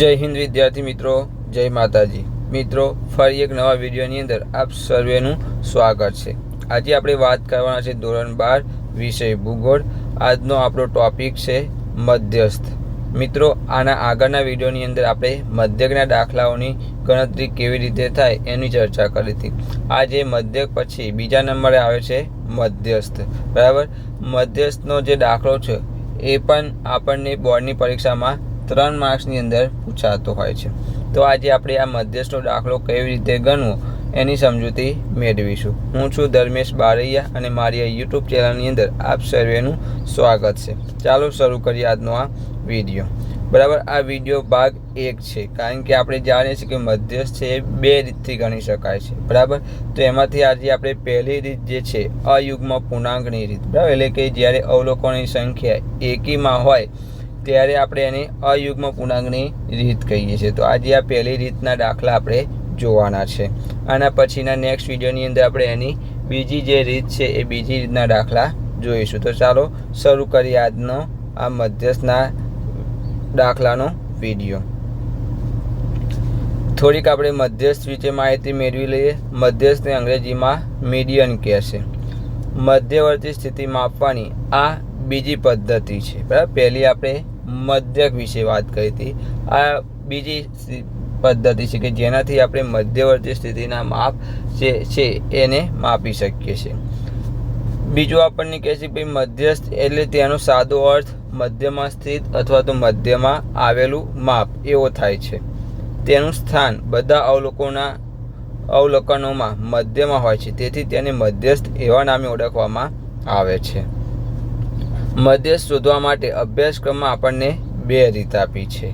જય હિન્દ વિદ્યાર્થી મિત્રો, જય માતાજી. મિત્રો, ફરી એક નવા વિડીયોની અંદર આપ સર્વેનું સ્વાગત છે. આજે આપણે વાત કરવાના છે ધોરણ બાર, વિષય ભૂગોળ. આજનો આપણો ટોપિક છે મધ્યસ્થ. મિત્રો, આના આગળના વિડીયોની અંદર આપણે મધ્યકના દાખલાઓની ગણતરી કેવી રીતે થાય એની ચર્ચા કરી હતી. આજે મધ્યક પછી બીજા નંબરે આવે છે મધ્યસ્થ. બરાબર? મધ્યસ્થનો જે દાખલો છે, એ પણ આપણને બોર્ડની પરીક્ષામાં ત્રણ માર્ક્સની અંદર પૂછાતો હોય છે. તો આજે આપણે આ મધ્યસ્થનો દાખલો કેવી રીતે ગણવો એની સમજૂતી મેળવીશું. હું છું ધર્મેશ બારૈયા અને મારી આ યુટ્યુબ ચેનલની અંદર આપ સર્વેનું સ્વાગત છે. ચાલો શરૂ કરીએ આજનો આ વીડિયો. બરાબર, આ વીડિયો ભાગ એક છે. કારણ કે આપણે જાણીએ છીએ કે મધ્યસ્થ છે એ બે રીતથી ગણી શકાય છે. બરાબર? તો એમાંથી આજે આપણે પહેલી રીત જે છે, અયુગ્મ પૂર્ણાંકની રીત. બરાબર? એટલે કે જ્યારે અવલોકોની સંખ્યા એકીમાં હોય ત્યારે આપણે એને અયુગ્મ પૂર્ણાંકની રીત કહીએ છીએ. તો આજે આ પહેલી રીતના દાખલા આપણે જોવાના છે. આના પછીના નેક્સ્ટ વિડીયોની અંદર આપણે એની બીજી જે રીત છે એ બીજી રીતના દાખલા જોઈશું. તો ચાલો શરૂ કરીએ આજનો આ મધ્યસ્થના દાખલાનો વીડિયો થોડીક આપણે મધ્યસ્થ વિશે માહિતી મેળવી લઈએ. મધ્યસ્થને અંગ્રેજીમાં મીડિયન કહેશે મધ્યવર્તી સ્થિતિ માપવાની આ બીજી પદ્ધતિ છે. બરાબર? પહેલી આપણે મધ્યક વિશે વાત કરી હતી. આ બીજી પદ્ધતિ છે કે જેનાથી આપણે મધ્યવર્તી સ્થિતિના માપ જે છે એને માપી શકીએ છીએ. બીજું આપણને કહે છે કે મધ્યસ્થ એટલે તેનો સાદો અર્થ મધ્યમાં સ્થિત અથવા તો મધ્યમાં આવેલું માપ એવો થાય છે. તેનું સ્થાન બધા અવલોકોના અવલોકનોમાં મધ્યમાં હોય છે. તેથી તેને મધ્યસ્થ એવા નામે ઓળખવામાં આવે છે. મધ્યસ્થ શોધવા માટે અભ્યાસક્રમમાં આપણને બે રીત આપી છે.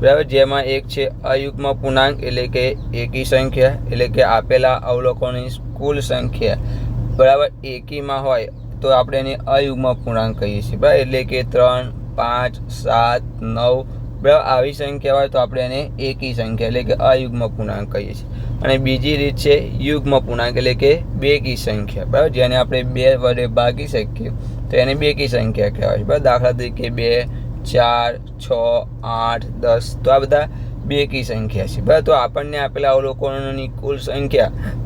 બરાબર, જેમાં એક છે અયુગ્મ પૂર્ણાંક એટલે કે એકી સંખ્યા એટલે કે આપેલા અવલોકનોની કુલ સંખ્યા. બરાબર, એકીમાં હોય તો આપણે એને અયુગ્મ પૂર્ણાંક કહીએ છીએ. બરાબર, એટલે કે ત્રણ, પાંચ, સાત, નવ, બરાબર, આવી સંખ્યા હોય તો આપણે એને એકી સંખ્યા એટલે કે અયુગ્મ પૂર્ણાંક કહીએ છીએ. અને બીજી રીત છે યુગ્મ પૂર્ણાંક એટલે કે બેકી સંખ્યા. બરાબર, જેને આપણે બે વડે ભાગી શકીએ. તો એને બેકી સંખ્યા કહેવાય છે. બરાબર? દાખલા તરીકે બે, ચાર, છ, આઠ, દસ, તો આ બધા બેકી સંખ્યા છે. બરાબર? તો આપણને આપેલા અવલોકનોની કુલ સંખ્યા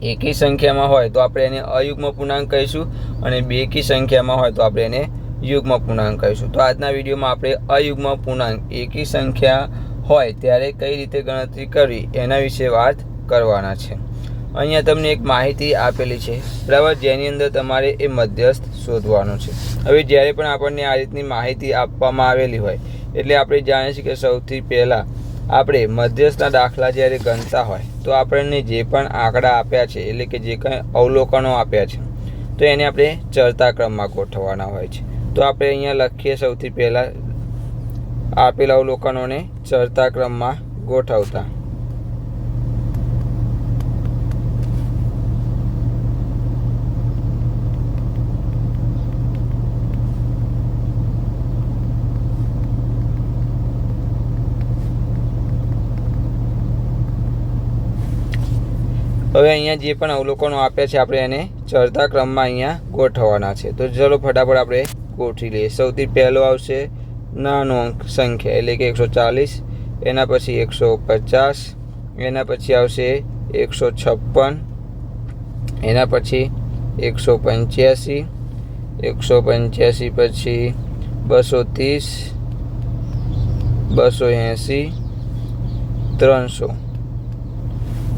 એકી સંખ્યામાં હોય તો આપણે એને અયુગ્મ પૂર્ણાંક કહીશું અને બેકી સંખ્યામાં હોય તો આપણે એને યુગ્મ પૂર્ણાંક કહીશું. તો આજના વિડીયોમાં આપણે અયુગ્મ પૂર્ણાંક એકી સંખ્યા હોય ત્યારે કઈ રીતે ગણતરી કરવી એના વિશે વાત કરવાના છે. અહીંયા તમને એક માહિતી આપેલી છે. બરાબર? જેની અંદર તમારે એ મધ્યસ્થ શોધવાનું છે. હવે જ્યારે પણ આપણને આ રીતની માહિતી આપવામાં આવેલી હોય, એટલે આપણે જાણીએ છીએ કે સૌથી પહેલાં આપણે મધ્યસ્થના દાખલા જ્યારે ગણતા હોય, તો આપણને જે પણ આંકડા આપ્યા છે, એટલે કે જે કંઈ અવલોકનો આપ્યા છે, તો એને આપણે ચડતા ક્રમમાં ગોઠવવાના હોય છે. તો આપણે અહીંયા લખીએ સૌથી પહેલાં આપેલા અવલોકનોને ચડતા ક્રમમાં ગોઠવતા. હવે અહીંયા જે પણ અવલોકનો આપ્યા છે, આપણે એને ચડતા ક્રમમાં અહીંયા ગોઠવવાના છે. તો ચલો ફટાફટ આપણે ગોઠવી લઈએ. સૌથી પહેલો આવશે નાનો અંક સંખ્યા, એટલે કે એકસો ચાલીસ, એના પછી એકસો પચાસ, એના પછી આવશે એકસો છપ્પન, એના પછી એકસો પંચ્યાસી એકસો પંચ્યાસી પછી બસો ત્રીસ, બસો એંસી, ત્રણસો.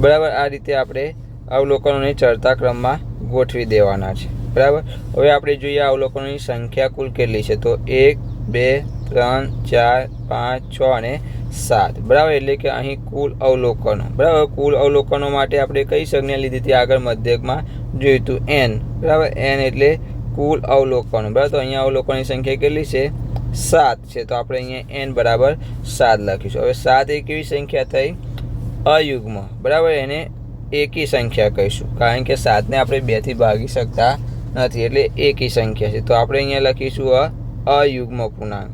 બરાબર? આ રીતે આપણે અવલોકનોને ચડતા ક્રમમાં ગોઠવી દેવાના છે. બરાબર? હવે આપણે જોઈએ અવલોકનોની સંખ્યા કુલ કેટલી છે? તો એક, બે, ત્રણ, ચાર, પાંચ, છ અને સાત. બરાબર? એટલે કે અહીં કુલ અવલોકનો. બરાબર? કુલ અવલોકનો માટે આપણે કઈ સંજ્ઞા લીધી હતી આગળ મધ્યકમાં? જોયું હતું એન બરાબર? એન એટલે કુલ અવલોકનો. બરાબર? તો અહીંયા અવલોકનની સંખ્યા કેટલી છે? સાત છે. તો આપણે અહીંયા એન બરાબર સાત લખીશું. હવે સાત એક કેવી સંખ્યા થઈ? અયુગ્મ. બરાબર, એને એકી સંખ્યા કહીશું. કારણ કે સાતને આપણે બેથી ભાગી શકતા નથી, એટલે એકી સંખ્યા છે. તો આપણે અહીંયા લખીશું અ, અયુગ્મ પૂર્ણાંક.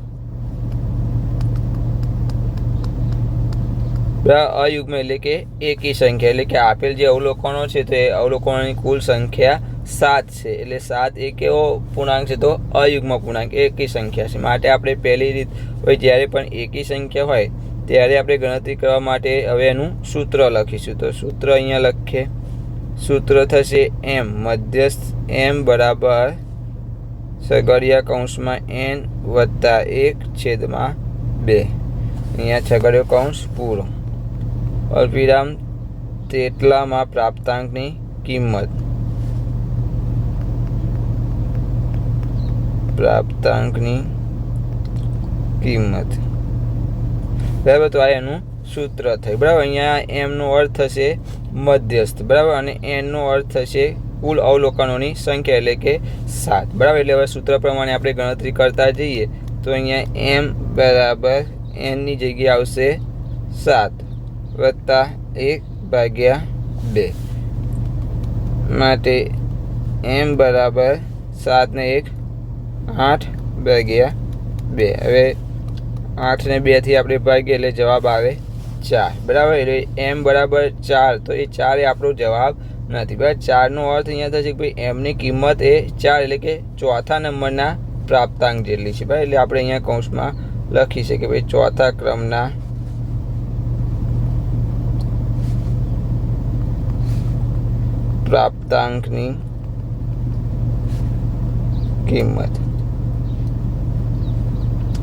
અયુગ્મ એટલે કે એકી સંખ્યા. એટલે કે આપેલ જે અવલોકનો છે, તો એ અવલોકનોની કુલ સંખ્યા સાત છે. એટલે સાત એ કેવો પૂર્ણાંક છે? તો અયુગ્મ પૂર્ણાંક. એકી સંખ્યા છે. માટે આપણે પહેલી રીત હોય જ્યારે પણ એકી સંખ્યા હોય ત્યારે આપણે ગણતરી કરવા માટે હવે એનું સૂત્ર લખીશું. તો સૂત્ર અહીંયા લખીએ. સૂત્ર થશે એમ મધ્યસ્થ એમ બરાબર સગડિયા કૌંસમાં એન વત્તા એક છેદમાં બે. અહીંયા છગડ્યો કૌંસ પૂરો. અલ્પિરામ તેટલામાં પ્રાપ્તાંકની કિંમત. પ્રાપ્તાંકની કિંમત. બરાબર તો આ એનું સૂત્ર થયું. બરાબર? અહીંયા એમનો અર્થ થશે મધ્યસ્થ. બરાબર? અને એનનો અર્થ થશે કુલ અવલોકનોની સંખ્યા એટલે કે સાત. બરાબર? એટલે હવે સૂત્ર પ્રમાણે આપણે ગણતરી કરતા જઈએ તો અહીંયા એમ બરાબર એનની જગ્યાએ આવશે સાત વત્તા એક ભાગ્યા બે. માટે એમ બરાબર સાત ને એક આઠ ભાગ્યા બે. હવે આઠ ને બેથી આપણે ભાગીએ એટલે જવાબ આવે ચાર. બરાબર? એટલે એમ બરાબર ચાર. તો એ ચાર એ આપણો જવાબ નથી. બરાબર? ચારનો અર્થ અહીંયા થશે કે ભાઈ એમની કિંમત એ ચાર એટલે કે ચોથા નંબરના પ્રાપ્તાંક જેટલી છે. બરાબર? એટલે આપણે અહીંયા કૌંસમાં લખી છે કે ભાઈ ચોથા ક્રમના પ્રાપ્તાંકની કિંમત.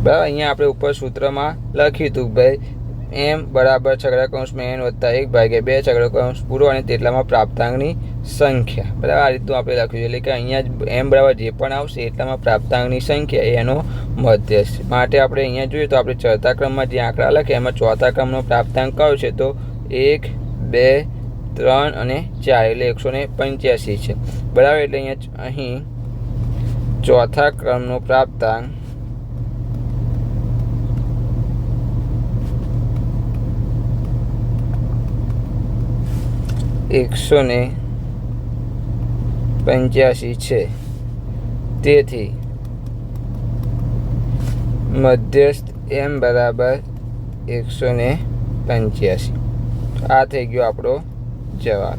બરાબર? અહીંયા આપણે ઉપર સૂત્રમાં લખ્યું હતું ભાઈ એમ બરાબર છગડા કૌંસમાં એન વત્તા એક ભાગ્યા બે છગડા કૌંસ પૂરો અને તેટલામાં પ્રાપ્તાંકની સંખ્યા. બરાબર? આ રીતનું આપણે લખ્યું છે. એટલે કે અહીંયા એમ બરાબર જે પણ આવશે એટલામાં પ્રાપ્તાંકની સંખ્યા એનો મધ્યસ્થ છે. માટે આપણે અહીંયા જોઈએ તો આપણે ચોથા ક્રમમાં જે આંકડા લખે એમાં ચોથા ક્રમનો પ્રાપ્તાંક કયો છે? તો એક, બે, ત્રણ અને ચાર. એટલે એકસો ને પંચ્યાસી છે. બરાબર? એટલે અહીંયા અહીં ચોથા ક્રમનો પ્રાપ્તાંક એકસો ને પંચ્યાસી છે. તેથી મધ્યસ્થ એમ બરાબર એકસો ને પંચ્યાસી. આ થઈ ગયો આપણો જવાબ.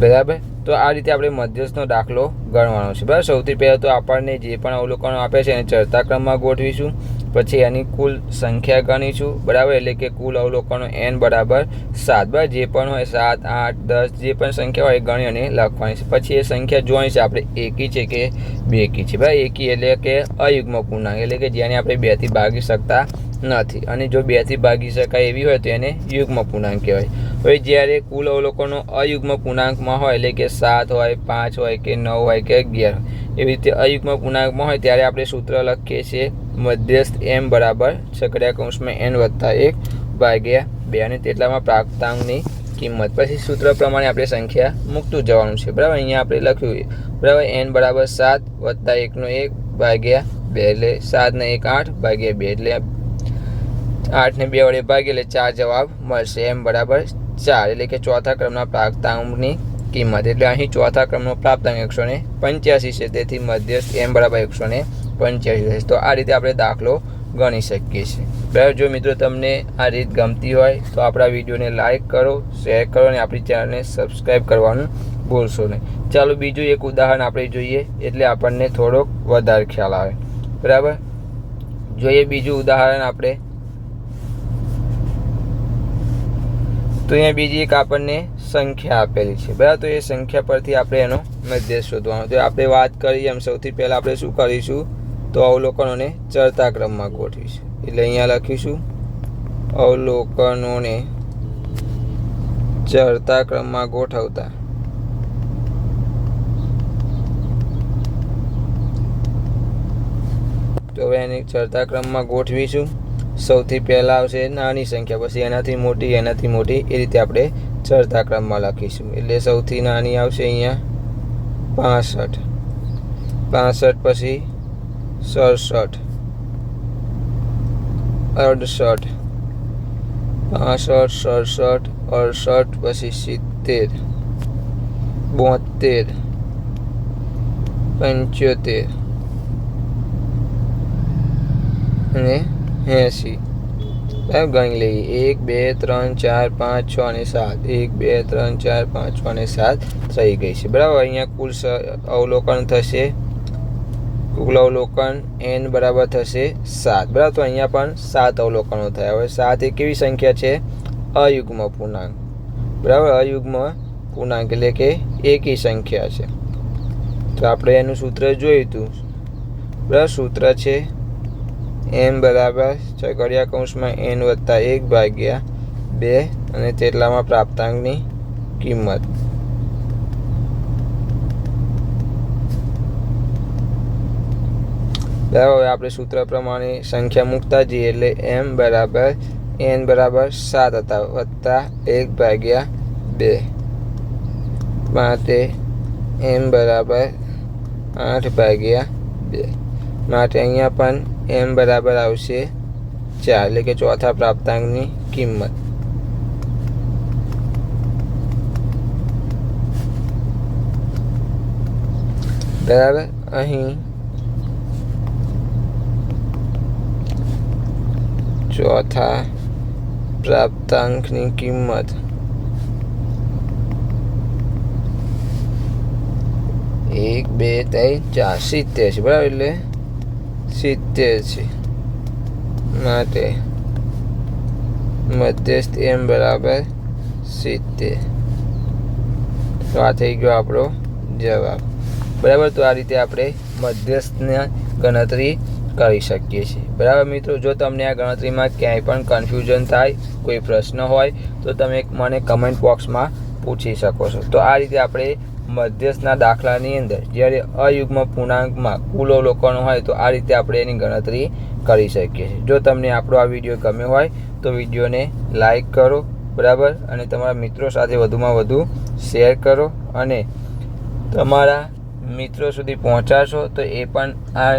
બરાબર? તો આ રીતે આપણે મધ્યસ્થનો દાખલો ગણવાનો છે. બરાબર? સૌથી પહેલાં તો આપણને જે પણ અવલોકનો આપે છે એને ચડતા ક્રમમાં ગોઠવીશું. પછી એની કુલ સંખ્યા ગણીશું બરાબર? એટલે કે કુલ અવલોકનો એન બરાબર સાત, બરાબર? જે પણ હોય સાત, આઠ, દસ, જે પણ સંખ્યા હોય એ ગણી અને લખવાની છે. પછી એ સંખ્યા જોવાની છે, આપણે એકી છે કે બેકી છે, બરાબર? એકી એટલે કે અયુગ્મ પૂર્ણાંક, એટલે કે જેને આપણે બેથી ભાગી શકતા નથી. અને જો બેથી ભાગી શકાય એવી હોય તો એને યુગ્મ પૂર્ણાંક કહેવાય. હવે જ્યારે કુલ અવલોકનો અયુગ્મ પૂર્ણાંકમાં હોય, એટલે કે સાત હોય, પાંચ હોય, કે નવ હોય, કે અગિયાર હોય એવી રીતે અયુગમાં પૂર્ણાંકમાં હોય ત્યારે આપણે સૂત્ર લખીએ છીએ મધ્યસ્થ એમ બરાબર છકડ્યા કૌંસમાં એન વત્તા એક ભાગ્યા બે અને તેટલામાં પ્રાપ્તાંકની કિંમત. પછી સૂત્ર પ્રમાણે આપણે સંખ્યા મૂકતું જવાનું છે. બરાબર? અહીંયા આપણે લખ્યું બરાબર? એન બરાબર સાત વત્તા એકનો એક ભાગ્યા બે એટલે સાતને એક આઠ ભાગ્યા બે એટલે આઠને બે વડે ભાગીએ એટલે ચાર જવાબ મળશે. એમ બરાબર ચાર. એટલે કે ચોથા ક્રમના પ્રાપ્તાંકની કિંમત એટલે અહીં ચોથા ક્રમનો પ્રાપ્તાંક એકસો ને પંચ્યાસી છે. તેથી મધ્યસ્થ એમ બરાબર એકસો ને પંચ્યાસી રહેશે. તો આ રીતે આપણે દાખલો ગણી શકીએ છીએ. બરાબર, જો મિત્રો તમને આ રીત ગમતી હોય, તો આપણા વિડીયોને લાઇક કરો, શેર કરો અને આપણી ચેનલને સબસ્ક્રાઈબ કરવાનું ભૂલશો નહીં. ચાલો, બીજું એક ઉદાહરણ આપણે જોઈએ, એટલે આપણને થોડોક વધારે ખ્યાલ આવે. બરાબર? જોઈએ બીજું ઉદાહરણ આપણે. તો અહીંયા બીજી એક આપણને સંખ્યા આપેલી છે. બરાબર? તો એ સંખ્યા પરથી આપણે એનો મધ્ય શોધવાનો. તો આપણે વાત કરીએ એમ, સૌથી પહેલાં આપણે શું કરીશું? તો અવલોકનોને ચડતા ક્રમમાં ગોઠવીશું. એટલે અહીંયા લખીશું, અવલોકનોને ચડતા ક્રમમાં ગોઠવતા. તો હવે એને ચડતા ક્રમમાં ગોઠવીશું. સૌથી પહેલાં આવશે નાની સંખ્યા, પછી એનાથી મોટી એનાથી મોટી, એ રીતે આપણે ચડતા ક્રમમાં લખીશું. એટલે સૌથી નાની આવશે અહીંયા પાસઠ. પાસઠ પછી સડસઠ. અડસઠ. પાસઠ, સડસઠ, અડસઠ પછી સિત્તેર. બોતેર પંચોતેર. અને એંસી સાહેબ ગણી લઈએ. એક, બે, ત્રણ, ચાર, પાંચ, છ અને સાત. એક, બે, ત્રણ, ચાર, પાંચ, છ અને સાત થઈ ગઈ છે. બરાબર? અહીંયા કુલ અવલોકન થશે. કુલ અવલોકન એન બરાબર થશે સાત. બરાબર? તો અહીંયા પણ સાત અવલોકનો થયા. હવે સાત એ કેવી સંખ્યા છે? અયુગ્મ પૂર્ણાંક. બરાબર? અયુગ્મ પૂર્ણાંક એટલે કે એકી સંખ્યા છે. તો આપણે એનું સૂત્ર જોયું હતું બરાબર? સૂત્ર છે એમ બરાબર છગડિયા કૌંસમાં એન વત્તા એક ભાગ્યા બે અને તેટલામાં પ્રાપ્તાંકની કિંમત. બરાબર, હવે આપણે સૂત્ર પ્રમાણે સંખ્યા મૂકતા જઈએ એટલે એમ બરાબર, એન બરાબર સાત હતા, વત્તા એક ભાગ્યા બે. માટે એમ બરાબર આઠ ભાગ્યા બે. માટે અહીંયા પણ એમ બરાબર આવશે ચાર, એટલે કે ચોથા પ્રાપ્તાંકની કિંમત. બરાબર? અહીં ચોથા પ્રાપ્તાંકની કિંમત. એક, બે, ત્રણ, ચાર, સિત્તેર છે, બરાબર? એટલે સિત્તેર છે. માટે મધ્યસ્થ એમ બરાબર સિત્તેર. તો આ થઈ ગયો આપણો જવાબ. બરાબર, તો આ રીતે આપણે મધ્યસ્થની ગણતરી કરી શકીએ છીએ. બરાબર મિત્રો, જો તમને આ ગણતરીમાં ક્યાંય પણ કન્ફ્યુઝન થાય, કોઈ પ્રશ્ન હોય, તો તમે મને કમેન્ટ બોક્સમાં પૂછી શકો છો. તો આ રીતે આપણે મધ્યસ્થના દાખલાની અંદર. જ્યારે અયુગ્મ પૂર્ણાંકમાં કુલ અવલોકનો હોય તો આ રીતે આપણે એની ગણતરી કરી શકીએ છીએ. જો તમને આપણો આ વીડિયો ગમ્યો હોય તો વિડીયોને લાઈક કરો, બરાબર? અને તમારા મિત્રો સાથે વધુમાં વધુ શેર કરો અને તમારા મિત્રો સુધી પહોંચાડશો તો એ પણ આ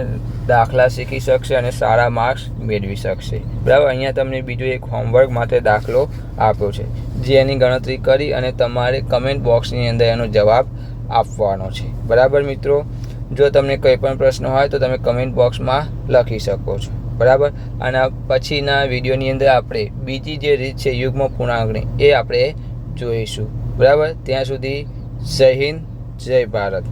દાખલા શીખી શકશે અને સારા માર્ક્સ મેળવી શકશે. બરાબર? અહીંયા તમને બીજું એક હોમવર્ક માટે દાખલો આપ્યો છે. જે એની ગણતરી કરી અને તમારે કમેન્ટ બોક્સની અંદર એનો જવાબ આપવાનો છે. બરાબર મિત્રો? જો તમને કંઈ પણ પ્રશ્ન હોય તો તમે કમેન્ટ બોક્સમાં લખી શકો છો. બરાબર? અને પછીના વિડીયોની અંદર આપણે બીજી જે રીત છે યુગ્મ પૂર્ણાંકની એ આપણે જોઈશું. બરાબર? ત્યાં સુધી જય હિન્દ, જય ભારત.